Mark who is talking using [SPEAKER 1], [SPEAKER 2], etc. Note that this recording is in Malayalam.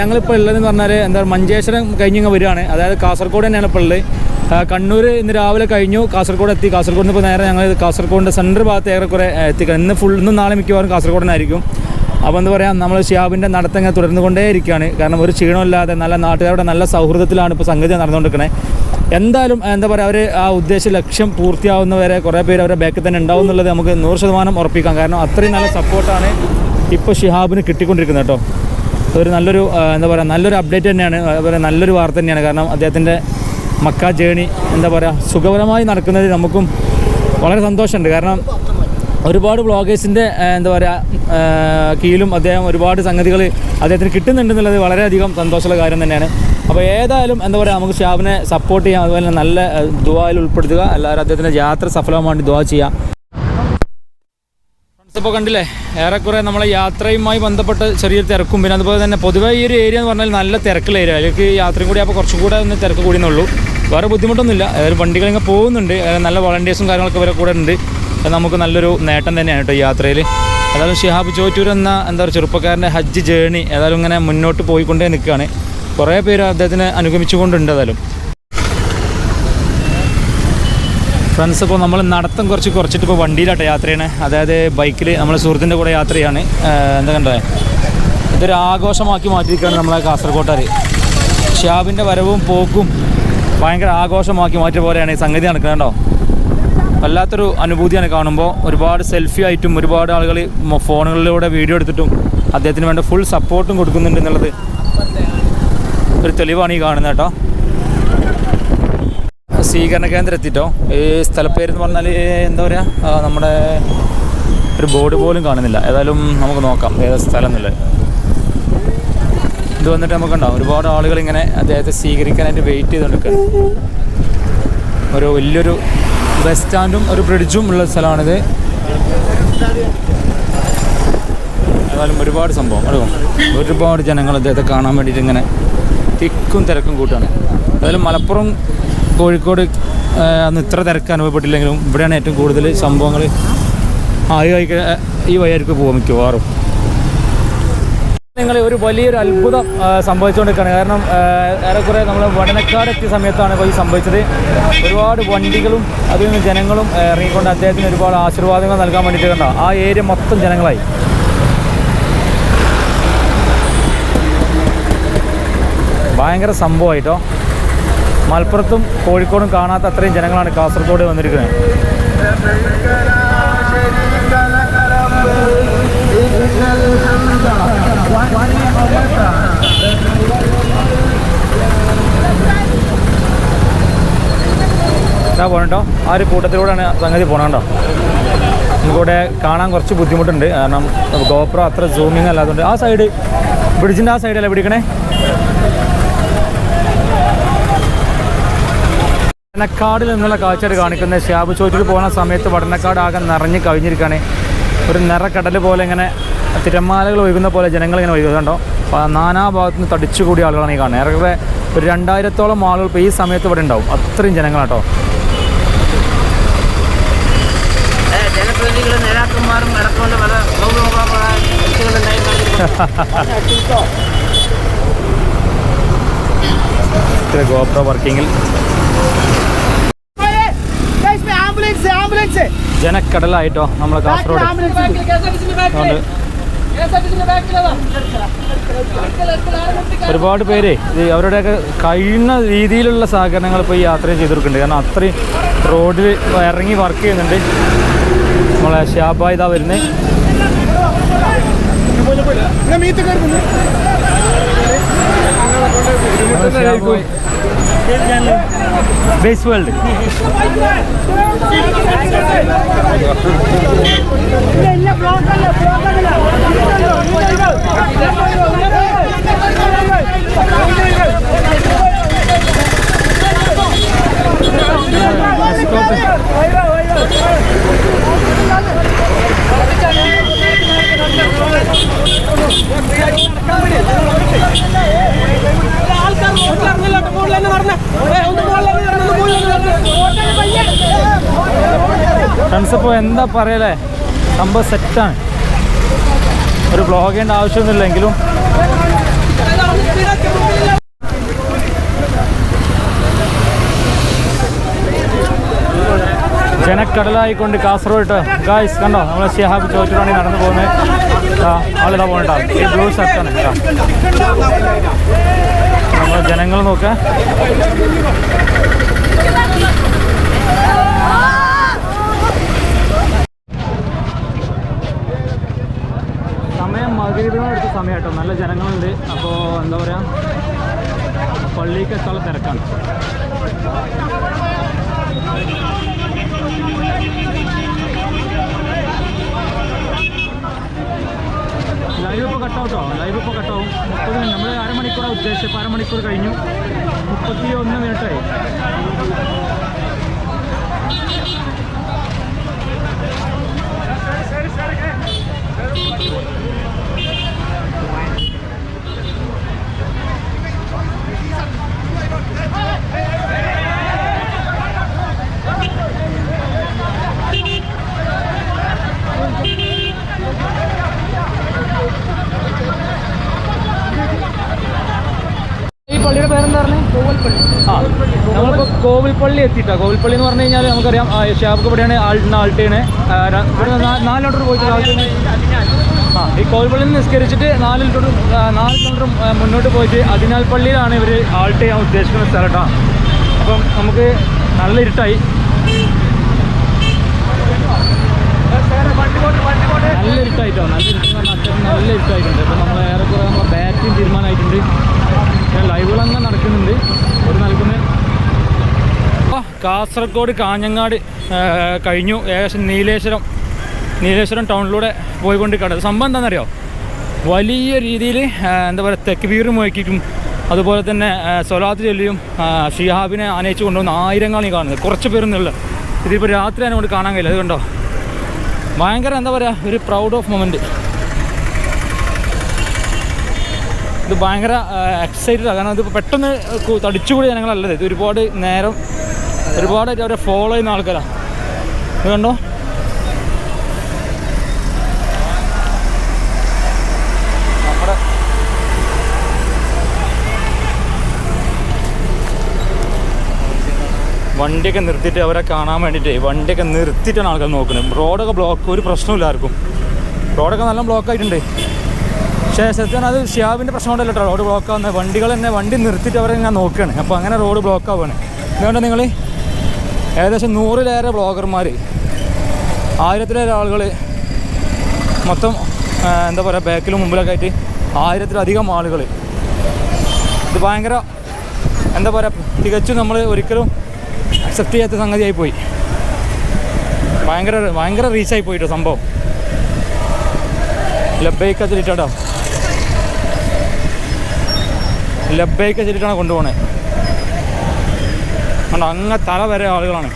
[SPEAKER 1] ഞങ്ങളിപ്പോൾ ഉള്ളതെന്ന് പറഞ്ഞാൽ എന്താ മഞ്ചേശ്വരം കഴിഞ്ഞിങ്ങ് വരികയാണ്. അതായത് കാസർഗോഡ് തന്നെയാണ് ഇപ്പോൾ ഉള്ളത്. കണ്ണൂർ ഇന്ന് രാവിലെ കഴിഞ്ഞു. കാസർഗോഡ് എത്തി. കാസർഗോഡ് ഇപ്പോൾ നേരെ ഞങ്ങൾ കാസർഗോഡിന്റെ സെന്റർ ഭാഗത്ത് ഏറെക്കുറെ എത്തിക്കണം. ഇന്ന് ഫുൾ ഇന്നും നാളെ മിക്കവാറും കാസർഗോഡിനായിരിക്കും. അപ്പോൾ എന്താ പറയുക നമ്മൾ ഷിയാബിന്റെ നടത്തങ്ങ് തുടർന്നു കൊണ്ടേയിരിക്കുകയാണ് കാരണം ഒരു ക്ഷീണമില്ലാതെ നല്ല നാട്ടുകാരുടെ നല്ല സൗഹൃദത്തിലാണ് ഇപ്പോൾ സംഗതി നടന്നുകൊണ്ടിരിക്കുന്നത് എന്തായാലും എന്താ പറയുക അവർ ആ ഉദ്ദേശ ലക്ഷ്യം പൂർത്തിയാവുന്നവരെ കുറേ പേര് അവരുടെ ബാക്കിൽ തന്നെ ഉണ്ടാവും എന്നുള്ളത് നമുക്ക് നൂറ് ശതമാനം ഉറപ്പിക്കാം. കാരണം അത്രയും നല്ല സപ്പോർട്ടാണ് ഇപ്പോൾ ഷിഹാബിന് കിട്ടിക്കൊണ്ടിരിക്കുന്നത് കേട്ടോ. ഒരു നല്ലൊരു എന്താ പറയുക നല്ലൊരു അപ്ഡേറ്റ് തന്നെയാണ്. അതുപോലെ നല്ലൊരു വാർത്ത തന്നെയാണ്. കാരണം അദ്ദേഹത്തിന്റെ മക്ക ജേണി എന്താ പറയുക സുഖപരമായി നടക്കുന്നത് നമുക്കും വളരെ സന്തോഷമുണ്ട്. കാരണം ഒരുപാട് വ്ളോഗേഴ്സിന്റെ എന്താ പറയുക കീഴിലും അദ്ദേഹം ഒരുപാട് സംഗതികൾ അദ്ദേഹത്തിന് കിട്ടുന്നുണ്ടെന്നുള്ളത് വളരെയധികം സന്തോഷമുള്ള കാര്യം തന്നെയാണ്. അപ്പോൾ ഏതായാലും എന്താ പറയുക നമുക്ക് ഷാബിനെ സപ്പോർട്ട് ചെയ്യാം. അതുപോലെ നല്ല ദുബായിൽ ഉൾപ്പെടുത്തുക. എല്ലാവരും അദ്ദേഹത്തിന്റെ യാത്ര സഫലമാണ് വേണ്ടി ദുവാ ചെയ്യാം ഇപ്പോൾ കണ്ടില്ലേ ഏറെക്കുറെ നമ്മളെ യാത്രയുമായി ബന്ധപ്പെട്ട് ചെറിയൊരു തിരക്കും. പിന്നെ അതുപോലെ തന്നെ പൊതുവേ ഈ ഒരു ഏരിയ എന്ന് പറഞ്ഞാൽ നല്ല തിരക്കുള്ള ഏരിയ അതിലേക്ക് യാത്രയും കൂടി അപ്പോൾ കുറച്ചും കൂടെ ഒന്ന് തിരക്ക് കൂടിയെന്നുള്ളൂ. വേറെ ബുദ്ധിമുട്ടൊന്നുമില്ല. അതായത് വണ്ടികളിങ്ങനെ പോകുന്നുണ്ട്. നല്ല വളണ്ടിയേഴ്സും കാര്യങ്ങളൊക്കെ ഇവരെ കൂടെ ഉണ്ട്. അത് നമുക്ക് നല്ലൊരു നേട്ടം തന്നെയാണ് കേട്ടോ യാത്രയിൽ ഏതായാലും ഷിഹാബ് ചോറ്റൂർ എന്ന എന്താ പറയുക ചെറുപ്പക്കാരന്റെ ഹജ്ജ് ജേണി ഏതായാലും ഇങ്ങനെ മുന്നോട്ട് പോയിക്കൊണ്ടേ നിൽക്കുകയാണ്. കുറേ പേര് അദ്ദേഹത്തിനെ അനുഗമിച്ചുകൊണ്ടുണ്ട് ഏതായാലും. ഫ്രണ്ട്സ് ഇപ്പോൾ നമ്മൾ നടത്തം കുറച്ച് കുറച്ചിട്ട് ഇപ്പോൾ വണ്ടിയിലാട്ടോ യാത്ര ചെയ്യണേ. അതായത് ബൈക്കിൽ നമ്മൾ സുഹൃത്തിന്റെ കൂടെ യാത്രയാണ് എന്താ കണ്ടേ? ഇതൊരു ആഘോഷമാക്കി മാറ്റിയിരിക്കുകയാണ് നമ്മളെ കാസർഗോട്ടാർ ഷാബിന്റെ വരവും പോക്കും ഭയങ്കര ആഘോഷമാക്കി മാറ്റിയ പോലെയാണ് ഈ സംഗതി നടക്കുന്നത് വല്ലാത്തൊരു അനുഭൂതിയാണ് കാണുമ്പോൾ ഒരുപാട് സെൽഫി ആയിട്ടും ഒരുപാട് ആളുകൾ ഫോണുകളിലൂടെ വീഡിയോ എടുത്തിട്ടും അദ്ദേഹത്തിന് വേണ്ട ഫുൾ സപ്പോർട്ടും കൊടുക്കുന്നുണ്ട് എന്നുള്ളത് ഒരു തെളിവാണ് ഈ കാണുന്നത് കേട്ടോ. സ്വീകരണ കേന്ദ്രം എത്തിയിട്ടോ ഈ സ്ഥലപ്പേര് എന്ന് പറഞ്ഞാൽ എന്താ പറയുക നമ്മുടെ ഒരു ബോർഡ് പോലും കാണുന്നില്ല. ഏതായാലും നമുക്ക് നോക്കാം ഏത് സ്ഥലം എന്നുള്ളത്. ഇത് വന്നിട്ട് നമുക്കുണ്ടാവും. ഒരുപാട് ആളുകൾ ഇങ്ങനെ അദ്ദേഹത്തെ സ്വീകരിക്കാനായിട്ട് വെയിറ്റ് ചെയ്തുകൊണ്ടിരിക്കുകയാണ് ഒരു വലിയൊരു ബസ് സ്റ്റാൻഡും ഒരു ബ്രിഡ്ജും ഉള്ള സ്ഥലമാണിത്. ഏതായാലും ഒരുപാട് സംഭവം. അടുക്കും ഒരുപാട് ജനങ്ങൾ അദ്ദേഹത്തെ കാണാൻ വേണ്ടിയിട്ട് ഇങ്ങനെ തിക്കും തിരക്കും കൂട്ടാണ്. ഏതായാലും മലപ്പുറം കോഴിക്കോട് അന്ന് ഇത്ര തിരക്ക് അനുഭവപ്പെട്ടില്ലെങ്കിലും ഇവിടെയാണ് ഏറ്റവും കൂടുതൽ സംഭവങ്ങൾ. ആ ഈ വഴിക്ക് ഈ വഴിയായിരിക്കും പോകും മിക്കവാറും. നിങ്ങൾ ഒരു വലിയൊരു അത്ഭുതം സംഭവിച്ചുകൊണ്ടിരിക്കുകയാണ്. കാരണം ഏറെക്കുറെ നമ്മൾ വടനക്കാട് എത്തിയ സമയത്താണ് ഇപ്പോൾ ഈ സംഭവിച്ചത്. ഒരുപാട് വണ്ടികളും അതിൽ നിന്ന് ജനങ്ങളും ഇറങ്ങിക്കൊണ്ട് അദ്ദേഹത്തിന് ഒരുപാട് ആശീർവാദങ്ങൾ നൽകാൻ വേണ്ടിയിട്ട് കണ്ട? ആ ഏരിയ മൊത്തം ജനങ്ങളായി. ഭയങ്കര സംഭവമായിട്ടോ? മലപ്പുറത്തും കോഴിക്കോടും കാണാത്ത അത്രയും ജനങ്ങളാണ് കാസർഗോഡ് വന്നിരിക്കുന്നത്. ഇതാ ആ ഒരു കൂട്ടത്തിലൂടെയാണ് സംഗതി പോകണോ നമുക്കിവിടെ കാണാൻ കുറച്ച് ബുദ്ധിമുട്ടുണ്ട്. കാരണം ഗോപ്രോ അത്ര സൂമിങ് അല്ലാത്തതുകൊണ്ട് ആ സൈഡ് ബ്രിഡ്ജിന്റെ ആ സൈഡല്ലേ പിടിക്കണേ? വടനക്കാടിൽ നിന്നുള്ള കാഴ്ചയായിട്ട് കാണിക്കുന്നത്. ഷാബ് ചോറ്റിൽ പോകുന്ന സമയത്ത് വടനക്കാട് ആകെ നിറഞ്ഞ് കവിഞ്ഞിരിക്കുകയാണ്. ഒരു നിറക്കടൽ പോലെ ഇങ്ങനെ തിരമാലകൾ ഒഴുകുന്ന പോലെ ജനങ്ങൾ ഇങ്ങനെ ഒഴുകുന്നുണ്ടോ നാനാ ഭാഗത്തു നിന്ന് തടിച്ചുകൂടിയ ആളുകളാണ് ഈ കാണുന്നത്. ഏറെ ഒരു രണ്ടായിരത്തോളം ആളുകൾ ഇപ്പോൾ ഈ സമയത്ത് ഇവിടെ ഉണ്ടാവും. അത്രയും ജനങ്ങളാട്ടോ
[SPEAKER 2] ജനപ്രതിനിധികളും നേതാക്കന്മാരും അടക്കമുള്ള പല ഗൗരവമായ
[SPEAKER 1] ഇത് ഗോപ്രോ വർക്കിങ്ങിൽ ജനക്കടലായിട്ടോ നമ്മളെ കാസർഗോഡ് അതുകൊണ്ട് ഒരുപാട് പേര് ഇത് അവരുടെയൊക്കെ കഴിയുന്ന രീതിയിലുള്ള സഹകരണങ്ങൾ ഇപ്പോൾ ഈ യാത്ര ചെയ്തിരിക്കുന്നുണ്ട് കാരണം അത്രയും റോഡിൽ ഇറങ്ങി വർക്ക് ചെയ്യുന്നുണ്ട്. നമ്മളെ ഷാബാ ഇതാ വരുന്നത് ബേസ് വേൾഡ് ഫ്രണ്ട്സ് ഇപ്പോൾ എന്താ പറയലേ? സംഭവം സെറ്റാണ് ഒരു ബ്ലോഗ് ചെയ്യേണ്ട ആവശ്യമൊന്നുമില്ലെങ്കിലും. ജനക്കടലായിക്കൊണ്ട് കാസർഗോഡ് കേട്ടോ ഗായ്സ് കണ്ടോ? നമ്മൾ ഷിഹാബ് ചോദിച്ചിട്ടാണ് നടന്നു പോകുന്നത് ആളിതാ പോകണ്ട. ഈ ബ്ലൂ ഷർട്ടാണ് നമ്മൾ ജനങ്ങൾ നോക്കാം. നല്ല ജനങ്ങളുണ്ട്. അപ്പോൾ എന്താ പറയുക പള്ളിക്ക് എത്താനുള്ള തിരക്കാണ്. ലൈവ് ഇപ്പോൾ കട്ടാവട്ടോ ലൈവ് ഇപ്പോൾ കട്ടാവും മുപ്പത് നമ്മൾ അരമണിക്കൂറാണ് ഉദ്ദേശിച്ചത്. ഇപ്പോൾ അരമണിക്കൂർ കഴിഞ്ഞു. മുപ്പത്തി ഒന്ന് മിനിറ്റായി ആ നമ്മളിപ്പോൾ കോവിൽപ്പള്ളി എത്തിയിട്ടാണ് കോവിൽപ്പള്ളി എന്ന് പറഞ്ഞു കഴിഞ്ഞാൽ നമുക്കറിയാം ഷാബ് ഷാബുക്ക് ഇവിടെയാണ് ആൾട്ടിന് ആൾട്ടയാണ് ഇവിടെ നാല് കിലോമീറ്റർ പോയിട്ട് ആ ഈ കോവിൽപ്പള്ളിയിൽ നിന്ന് നിസ്കരിച്ചിട്ട് നാല് കിലോമീറ്റർ നാല് കിലോമീറ്റർ മുന്നോട്ട് പോയിട്ട് അതിനാൽ പള്ളിയിലാണ് ഇവർ ആൾട്ട് ചെയ്യാൻ ഉദ്ദേശിക്കുന്ന സ്ഥലം കേട്ടോ. അപ്പം നമുക്ക് നല്ല ഇരുട്ടായി. നല്ല ഇരുട്ടായിട്ടോ? നല്ല ഇരുട്ടെന്ന് പറഞ്ഞാൽ അത്യാവശ്യം നല്ല ഇരുട്ടായിട്ടുണ്ട്. അപ്പം നമ്മൾ ഏറെക്കുറെ നമ്മൾ ബാറ്റിംഗ് തീരുമാനമായിട്ടുണ്ട് പിന്നെ ലൈവുകളങ്ങനെ നടക്കുന്നുണ്ട് ഒരു നൽകുന്നത് കാസർഗോഡ് കാഞ്ഞങ്ങാട് കഴിഞ്ഞു. ഏകദേശം നീലേശ്വരം നീലേശ്വരം ടൗണിലൂടെ പോയിക്കൊണ്ടിരിക്കുകയാണ്. സംഭവം എന്താണെന്നറിയോ? വലിയ രീതിയിൽ എന്താ പറയുക തെക്ക് വീറും മുഴക്കിയിട്ടും അതുപോലെ തന്നെ സൊലാത്ത് ചൊല്ലിയും ഷിഹാബിനെ ആനയിച്ചു കൊണ്ടുവന്ന ആയിരങ്ങളാണ് കാണുന്നത്. കുറച്ച് പേരൊന്നുമില്ല. ഇതിപ്പോൾ രാത്രി കൊണ്ട് കാണാൻ കഴിയില്ല. അത് കണ്ടോ ഭയങ്കര എന്താ പറയുക ഒരു പ്രൗഡ് ഓഫ് മൊമെന്റ് ഇത് ഭയങ്കര എക്സൈറ്റഡ് കാരണം ഇത് പെട്ടെന്ന് തടിച്ചുകൂടി ജനങ്ങളല്ലത് ഇത് ഒരുപാട് നേരം ഒരുപാടായിട്ട് അവരെ ഫോളോ ചെയ്യുന്ന ആൾക്കാരാണ് കണ്ടോ? വണ്ടിയൊക്കെ നിർത്തിയിട്ട് അവരെ കാണാൻ വേണ്ടിയിട്ട് വണ്ടിയൊക്കെ നിർത്തിയിട്ടാണ് ആൾക്കാർ നോക്കുന്നത്. റോഡൊക്കെ ബ്ലോക്ക് ഒരു പ്രശ്നമില്ല ആർക്കും. റോഡൊക്കെ നല്ല ബ്ലോക്ക് ആയിട്ടുണ്ട്. പക്ഷേ സത്യം അത് ഷിയാബിന്റെ പ്രശ്നം റോഡ് ബ്ലോക്ക് ആവുന്നത്. വണ്ടികൾ തന്നെ വണ്ടി നിർത്തിയിട്ട് അവരെ ഞാൻ നോക്കുകയാണ്. അപ്പോൾ അങ്ങനെ റോഡ് ബ്ലോക്ക് ആവുകയാണ്. അതുകൊണ്ട് നിങ്ങൾ ഏകദേശം നൂറിലേറെ ബ്ലോഗർമാർ ആയിരത്തിലേറെ ആളുകൾ മൊത്തം എന്താ പറയുക ബാക്കിലും മുമ്പിലൊക്കെ ആയിട്ട് ആയിരത്തിലധികം ആളുകൾ ഇത് ഭയങ്കര എന്താ പറയുക തികച്ചും നമ്മൾ ഒരിക്കലും അക്സെപ്റ്റ് ചെയ്യാത്ത സംഗതിയായി പോയി. ഭയങ്കര ഭയങ്കര റീച്ചായി പോയിട്ടോ സംഭവം. ലബൈക്ക ചെല്ലിട്ടാട്ടോ ലബൈക്ക ചെല്ലിട്ടാണ് കൊണ്ടുപോകണേ കണ്ടോ അങ്ങ് തല വരെ ആളുകളാണ്.